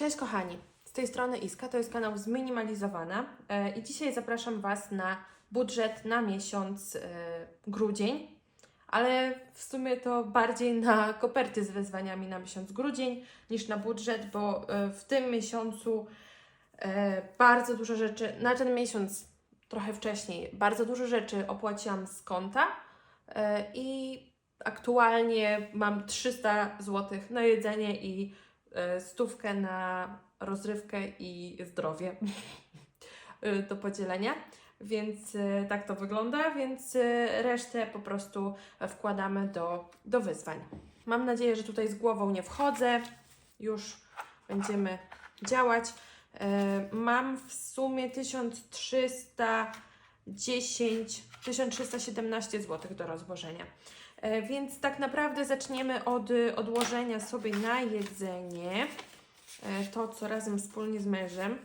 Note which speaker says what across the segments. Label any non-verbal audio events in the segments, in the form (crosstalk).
Speaker 1: Cześć kochani, z tej strony Iska, to jest kanał Zminimalizowana. E, i dzisiaj zapraszam Was na budżet na miesiąc e, grudzień, ale w sumie to bardziej na koperty z wyzwaniami na miesiąc grudzień niż na budżet, bo e, w tym miesiącu bardzo dużo rzeczy, na ten miesiąc trochę wcześniej, bardzo dużo rzeczy opłaciłam z konta i aktualnie mam 300 zł na jedzenie i stówkę na rozrywkę i zdrowie e, do podzielenia. Więc e, tak to wygląda, więc e, resztę po prostu wkładamy do, do wyzwań. Mam nadzieję, że tutaj z głową nie wchodzę. Już będziemy działać. E, Mam w sumie 1310, 1317 zł do rozłożenia. E, Więc tak naprawdę zaczniemy od y, odłożenia sobie na jedzenie e, to, co razem wspólnie z mężem.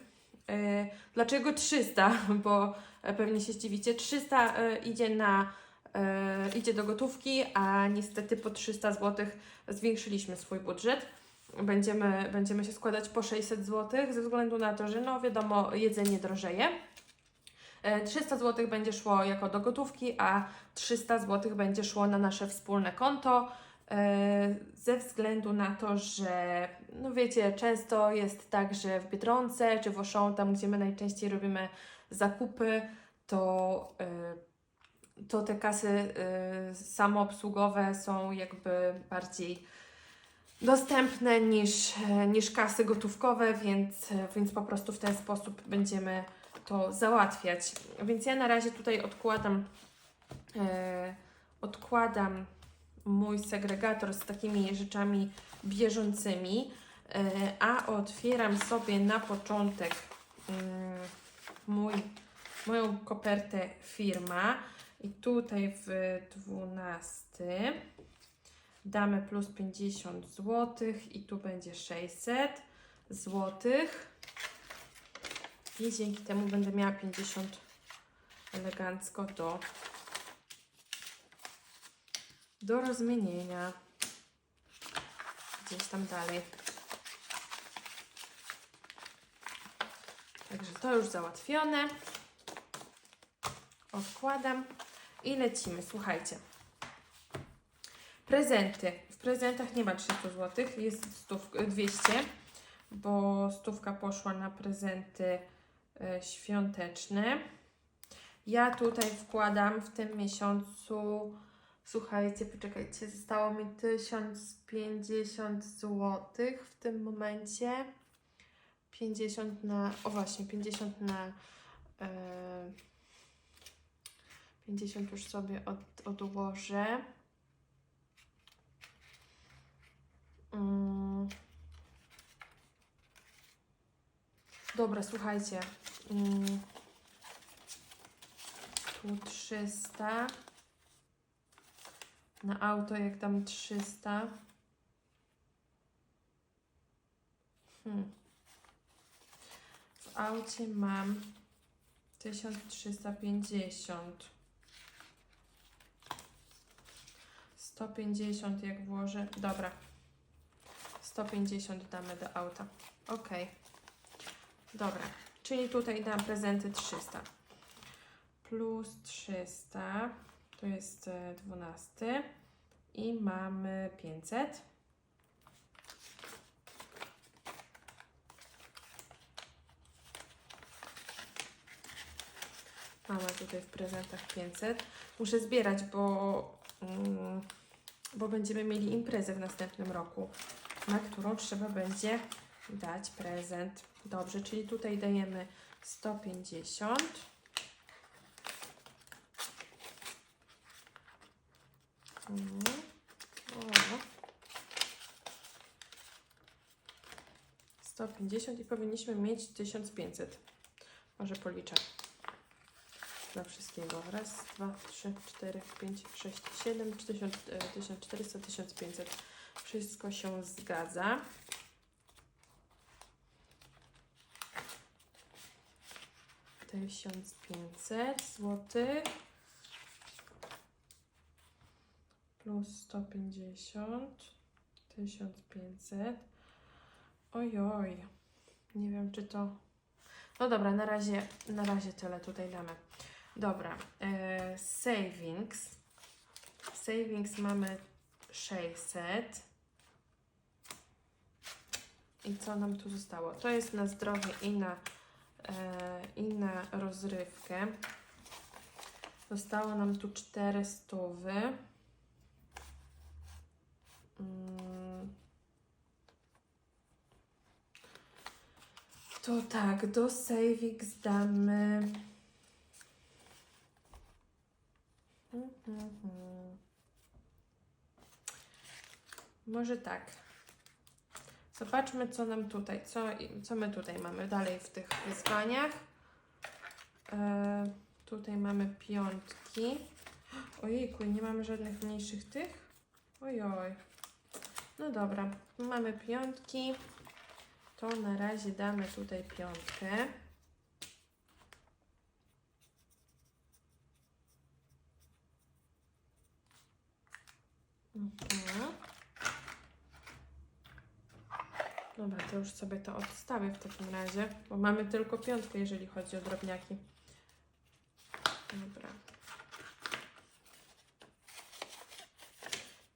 Speaker 1: E, Dlaczego 300? (laughs) Bo pewnie się zdziwicie. 300 e, idzie na idzie do gotówki, a niestety po 300 zł zwiększyliśmy swój budżet. Będziemy, będziemy się składać po 600 zł ze względu na to, że no wiadomo, jedzenie drożeje. E, 300 zł będzie szło jako do gotówki, a 300 zł będzie szło na nasze wspólne konto. e, Ze względu na to, że no wiecie, często jest tak, że w Biedronce czy w Auchan, tam gdzie my najczęściej robimy zakupy, to, e, to te kasy e, samoobsługowe są jakby bardziej dostępne niż, e, niż kasy gotówkowe, więc, więc po prostu w ten sposób będziemy to załatwiać. Więc ja na razie tutaj odkładam, e, odkładam mój segregator z takimi rzeczami bieżącymi, e, a otwieram sobie na początek mm, mój, moją kopertę firma i tutaj w 12 damy plus 50 zł i tu będzie 600 zł. I dzięki temu będę miała 50 elegancko do, do rozmienienia. Gdzieś tam dalej. Także to już załatwione. Odkładam i lecimy. Słuchajcie. Prezenty. W prezentach nie ma 300 zł, jest stów, 200, bo stówka poszła na prezenty e, świąteczne. Ja tutaj wkładam w tym miesiącu, słuchajcie, poczekajcie, zostało mi 1050 zł w tym momencie. 50 na, o właśnie, 50 na, e, 50 już sobie od, odłożę. Dobra, słuchajcie. Mm. Tu 300. Na auto jak dam 300. Hmm. W aucie mam 1350. 150 jak włożę. Dobra. 150 damy do auta. Ok. Dobra. Czyli tutaj dam prezenty 300. Plus 300 to jest e, 12. I mamy 500. Mamy tutaj w prezentach 500. Muszę zbierać, bo, mm, bo będziemy mieli imprezę w następnym roku na którą trzeba będzie dać prezent. Dobrze, czyli tutaj dajemy 150. Mhm. O. 150 i powinniśmy mieć 1500. Może policzę. Dla wszystkiego. Raz, dwa, trzy, cztery, pięć, sześć, siedem, 1400, 1500. Wszystko się zgadza. Tysiąc pięćset złotych plus sto pięćdziesiąt tysiąc pięćset. Ojoj, Nie wiem, czy to... No dobra, na razie, na razie tyle tutaj damy. Dobra, e, savings. Savings mamy 600. I co nam tu zostało? To jest na zdrowie i na, i na rozrywkę. Zostało nam tu 400. Mm. To tak, do savings damy. Mhm. Może tak. Zobaczmy, co nam tutaj, co, co my tutaj mamy dalej w tych wyzwaniach. E, tutaj mamy piątki. Ojejku, nie mamy żadnych mniejszych tych? Ojoj. No dobra, mamy piątki. To na razie damy tutaj piątkę. Mhm. Dobra, to już sobie to odstawię w takim razie, bo mamy tylko piątkę, jeżeli chodzi o drobniaki. Dobra.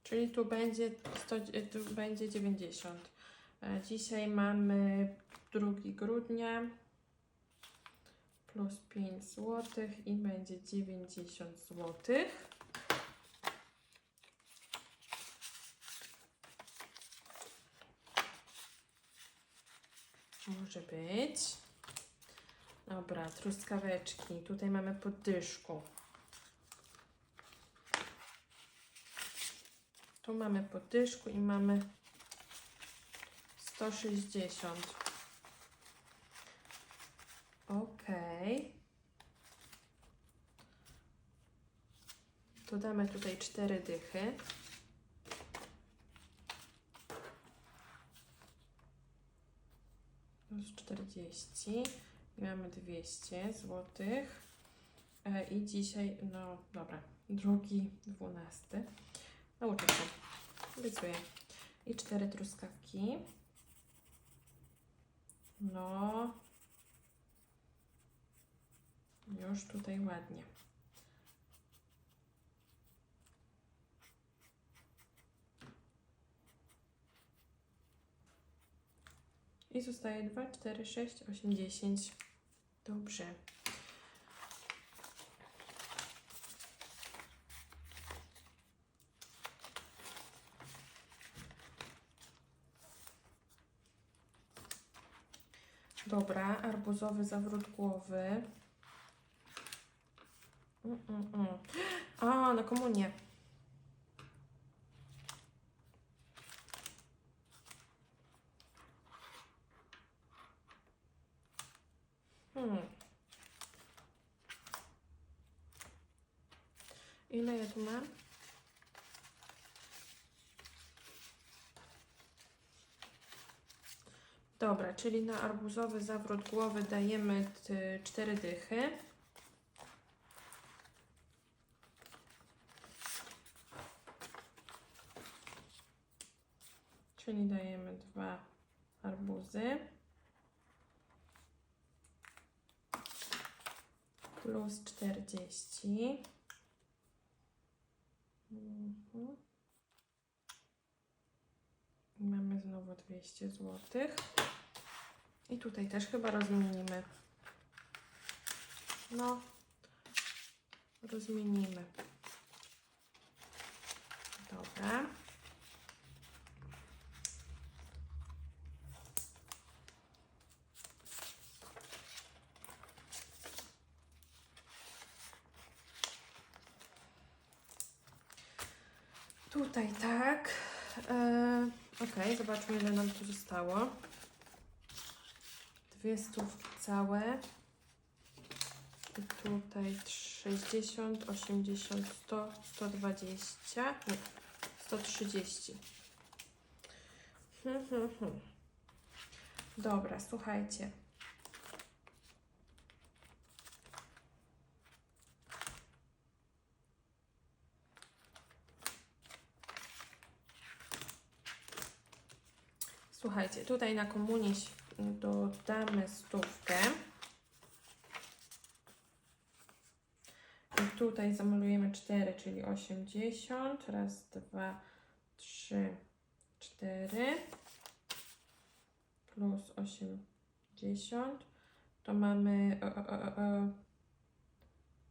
Speaker 1: Czyli tu będzie, 100, e, tu będzie 90. E, Dzisiaj mamy 2 grudnia plus 5 zł i będzie 90 zł. Może być. Dobra, truskaweczki. Tutaj mamy poddyszku. Tu mamy poddyszku i mamy 160. Ok. Dodamy tutaj 4 dychy. Plus 40. I mamy 200 złotych. E, I dzisiaj, no dobra, drugi, dwunasty. Nauczę się. Obiecuję. I cztery truskawki. No. Już tutaj ładnie. I zostaje 2, 4, 6, 8, 10. Dobrze. Dobra, arbuzowy zawrót głowy. Mm, mm, mm. A, na komunię. Hmm. Ile ja tu mam? Dobra, czyli na arbuzowy zawrót głowy dajemy t- cztery dychy. Czyli dajemy dwa arbuzy. Plus 40. Mhm. Mamy znowu 200 zł. I tutaj też chyba rozmienimy. No, rozmienimy. Dobra. Tutaj tak. E, ok, zobaczmy ile nam tu zostało. Dwie stówki całe. I tutaj 60, 80, 100, 120, nie, 130. Hmm, hmm, hmm. Dobra, słuchajcie. Słuchajcie, tutaj na komunii dodamy stówkę. I tutaj zamalujemy 4, czyli 80. Raz, dwa, trzy, cztery. Plus 80. To mamy o, o, o, o,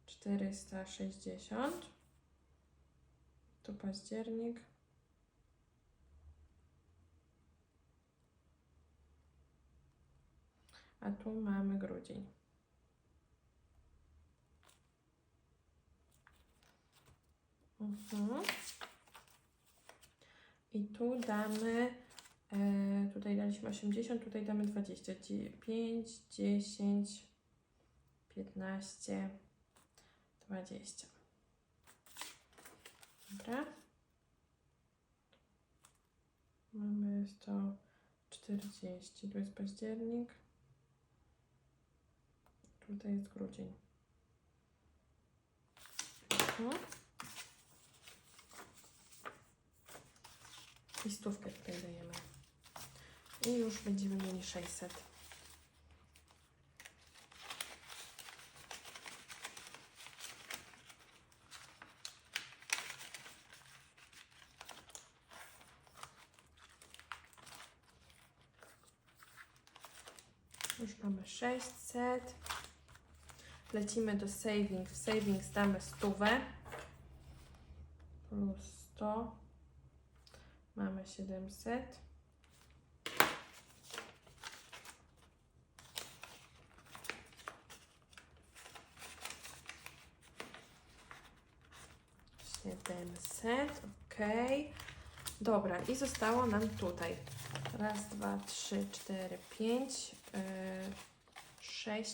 Speaker 1: 460. Tu październik. A tu mamy grudzień. Mhm. I tu damy, e, tutaj daliśmy 80, tutaj damy 20, 5, 10, 15, 20. Dobra. Mamy 140, tu jest październik. Tutaj jest grudzień. Mhm. I stówkę tutaj dajemy. I już będziemy mieli 600. Już mamy 600. Lecimy do saving. W savings damy stówę. Plus 100. Mamy 700. Siedemset, ok. Dobra, i zostało nam tutaj. Raz, dwa, trzy, cztery, pięć, yy, sześć.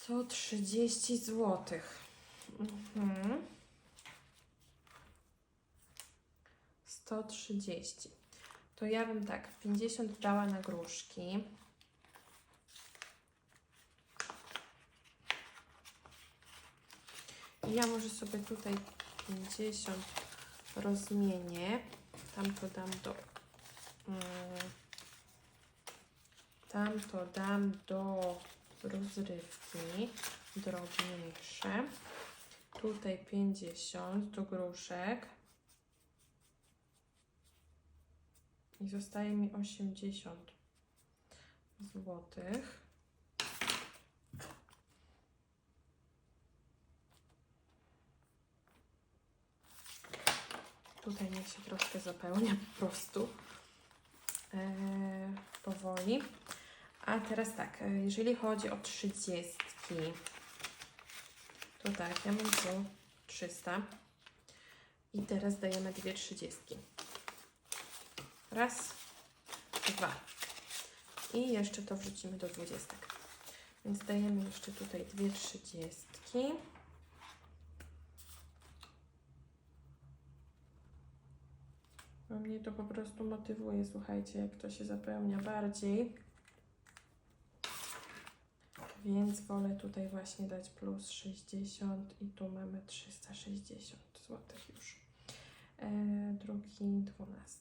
Speaker 1: 130 złotych. Mhm. 130. To ja bym tak 50 dała na gruszki. Ja może sobie tutaj 50 rozmienię. Tam to dam do. Mm, tam to dam do rozrywki drobniejsze. Tutaj 50 do gruszek. I zostaje mi 80 złotych. Tutaj niech się troszkę zapełnia po prostu. Eee, powoli. A teraz tak, e, jeżeli chodzi o 30, to tak, ja mam tu 300 i teraz dajemy dwie 30. Raz, dwa. I jeszcze to wrzucimy do 20. Więc dajemy jeszcze tutaj dwie 30. A mnie to po prostu motywuje, słuchajcie, jak to się zapełnia bardziej. Więc wolę tutaj właśnie dać plus 60 i tu mamy 360 zł już. E, drugi, 12.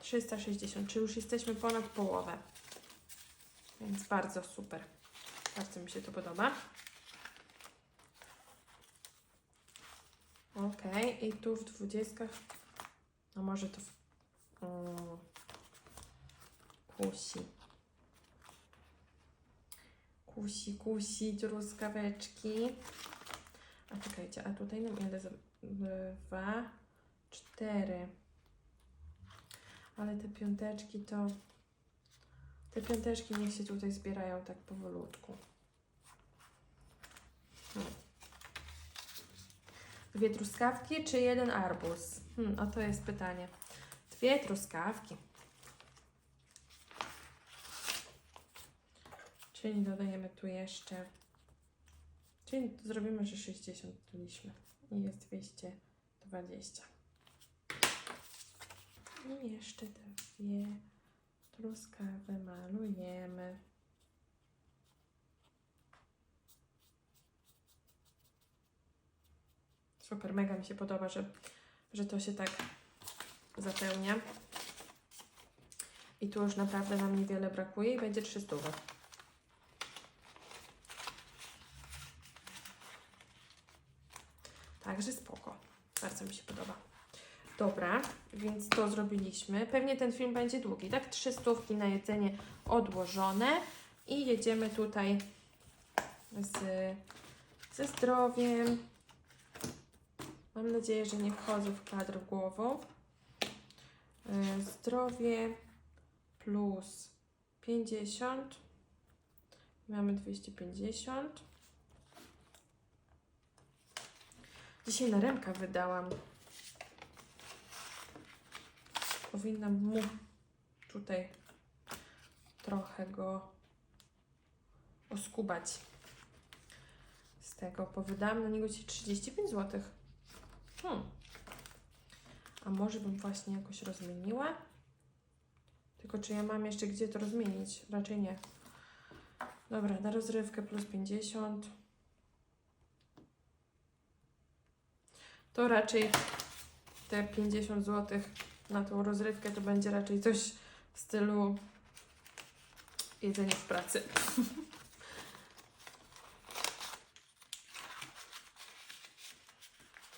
Speaker 1: 360, czy już jesteśmy ponad połowę. Więc bardzo super. Bardzo mi się to podoba. Ok, i tu w dwudziestkach, no może to w, mm, kusi kusi, kusi, truskaweczki. A czekajcie, a tutaj nam ile? Dwa, cztery. Ale te piąteczki to... Te piąteczki niech się tutaj zbierają tak powolutku. Hmm. Dwie truskawki czy jeden arbuz? Hmm, o to jest pytanie. Dwie truskawki. Czyli dodajemy tu jeszcze. Czyli zrobimy, że 60 daliśmy. I jest 220. I jeszcze te dwie truskawy malujemy. Super, mega mi się podoba, że, że to się tak zapełnia. I tu już naprawdę nam niewiele brakuje i będzie 300. Także spoko. Bardzo mi się podoba. Dobra, więc to zrobiliśmy. Pewnie ten film będzie długi, tak? Trzy stówki na jedzenie odłożone i jedziemy tutaj z, ze zdrowiem. Mam nadzieję, że nie wchodzę w kadr głową. E, Zdrowie plus 50. Mamy 250. Dzisiaj na ręka wydałam. Powinnam mu tutaj trochę go oskubać. Z tego powydałam na niego dzisiaj 35 zł. Hmm. A może bym właśnie jakoś rozmieniła? Tylko czy ja mam jeszcze gdzie to rozmienić? Raczej nie. Dobra, na rozrywkę plus 50. To raczej te 50 zł na tą rozrywkę to będzie raczej coś w stylu jedzenie w pracy. (laughs)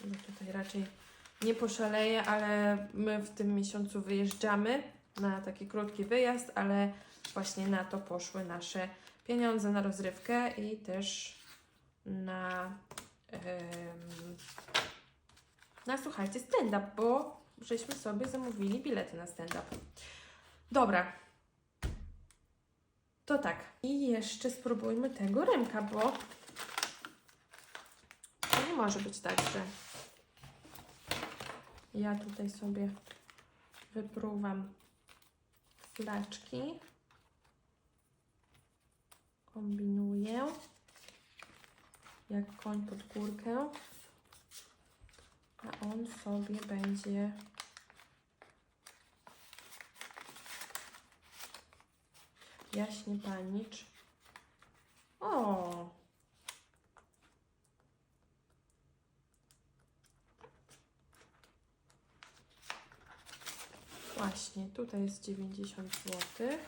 Speaker 1: No tutaj raczej nie poszaleję, ale my w tym miesiącu wyjeżdżamy na taki krótki wyjazd, ale właśnie na to poszły nasze pieniądze na rozrywkę i też na em, na słuchajcie stand-up, bo żeśmy sobie zamówili bilety na stand-up. Dobra. To tak. I jeszcze spróbujmy tego rymka, bo to nie może być tak, że ja tutaj sobie wypruwam flaczki. Kombinuję. Jak koń pod górkę. A on sobie będzie jaśnie panicz. O! Właśnie, tutaj jest 90 zł.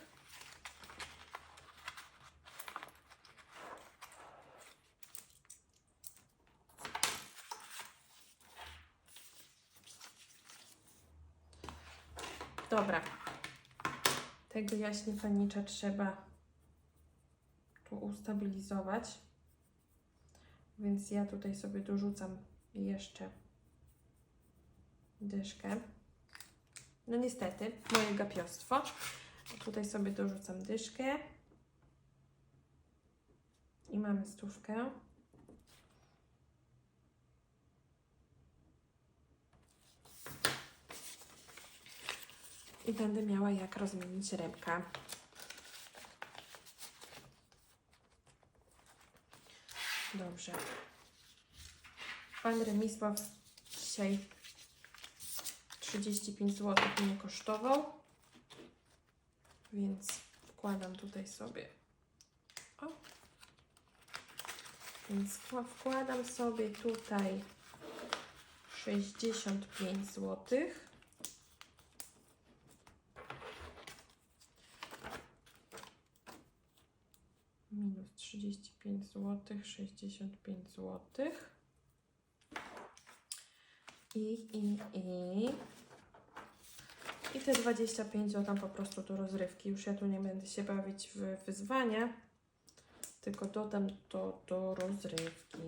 Speaker 1: Dobra. Tego jaśnie panicza trzeba tu ustabilizować. Więc ja tutaj sobie dorzucam jeszcze dyszkę. No niestety, moje gapiostwo. Tutaj sobie dorzucam dyszkę. I mamy stówkę. I będę miała jak rozmienić rybkę. Dobrze. Pan Remisław dzisiaj 35 zł mnie kosztował. Więc wkładam tutaj sobie. O. Więc wkła- wkładam sobie tutaj 65 złotych. 35 zł, 65 zł. I, i, i. I te 25 dodam po prostu do rozrywki. Już ja tu nie będę się bawić w wyzwania, tylko dodam to do rozrywki.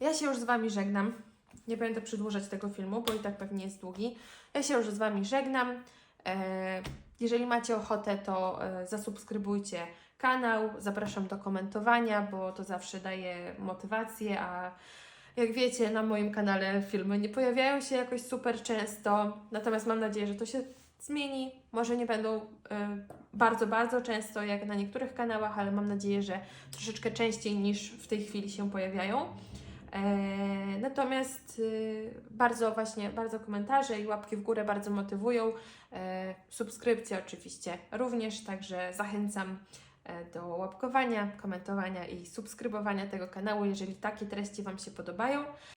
Speaker 1: Ja się już z Wami żegnam. Nie będę przedłużać tego filmu, bo i tak pewnie jest długi. Ja się już z Wami żegnam. E, jeżeli macie ochotę, to e, zasubskrybujcie kanał. Zapraszam do komentowania, bo to zawsze daje motywację, a jak wiecie, na moim kanale filmy nie pojawiają się jakoś super często. Natomiast mam nadzieję, że to się zmieni. Może nie będą e, bardzo, bardzo często jak na niektórych kanałach, ale mam nadzieję, że troszeczkę częściej niż w tej chwili się pojawiają. E, natomiast y, bardzo właśnie, bardzo komentarze i łapki w górę bardzo motywują. E, subskrypcje oczywiście również, także zachęcam e, do łapkowania, komentowania i subskrybowania tego kanału, jeżeli takie treści Wam się podobają.